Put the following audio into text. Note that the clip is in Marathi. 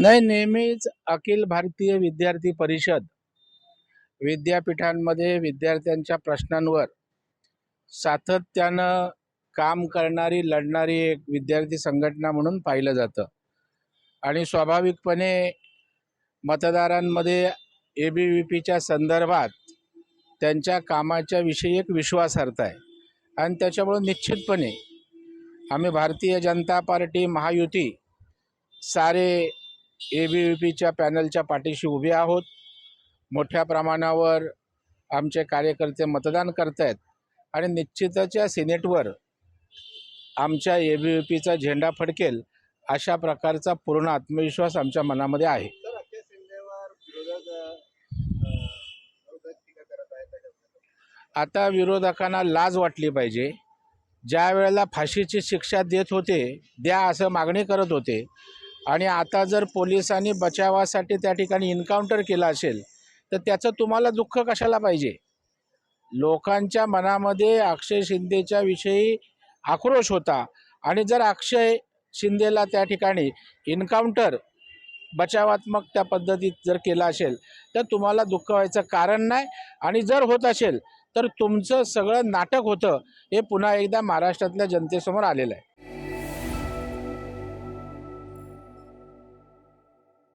नाही नेहमीच अखिल भारतीय विद्यार्थी परिषद विद्यापीठांमध्ये विद्यार्थ्यांच्या प्रश्नांवर सातत्यानं काम करणारी लढणारी एक विद्यार्थी संघटना म्हणून पाहिलं जातं. आणि स्वाभाविकपणे मतदारांमध्ये ए बी व्ही पीच्या संदर्भात त्यांच्या कामाच्या विषयी एक विश्वासार्हता आहे. आणि त्याच्यामुळं निश्चितपणे आम्ही भारतीय जनता पार्टी महायुती सारे ए बी व्ही पीच्या पॅनलच्या पाठीशी उभे आहोत. मोठ्या प्रमाणावर आमचे कार्यकर्ते मतदान करत आहेत आणि निश्चितच या सिनेटवर आमच्या ए बी व्ही पीचा झेंडा फडकेल अशा प्रकारचा पूर्ण आत्मविश्वास आमच्या मनामध्ये आहे. आता विरोधकांना लाज वाटली पाहिजे. ज्या वेळेला फाशीची शिक्षा देत होते द्या असं मागणी करत होते आणि आता जर पोलिसांनी बचावासाठी त्या ठिकाणी इन्काउंटर केला असेल तर त्याचं तुम्हाला दुःख कशाला पाहिजे? लोकांच्या मनामध्ये अक्षय शिंदेच्या विषयी आक्रोश होता. आणि जर अक्षय शिंदेला त्या ठिकाणी इन्काउंटर बचावात्मक त्या पद्धतीत जर केला असेल तर तुम्हाला दुःख व्हायचं कारण नाही. आणि जर होत असेल तर तुमचं सगळं नाटक होतं हे पुन्हा एकदा महाराष्ट्रातल्या जनतेसमोर आलेलं आहे.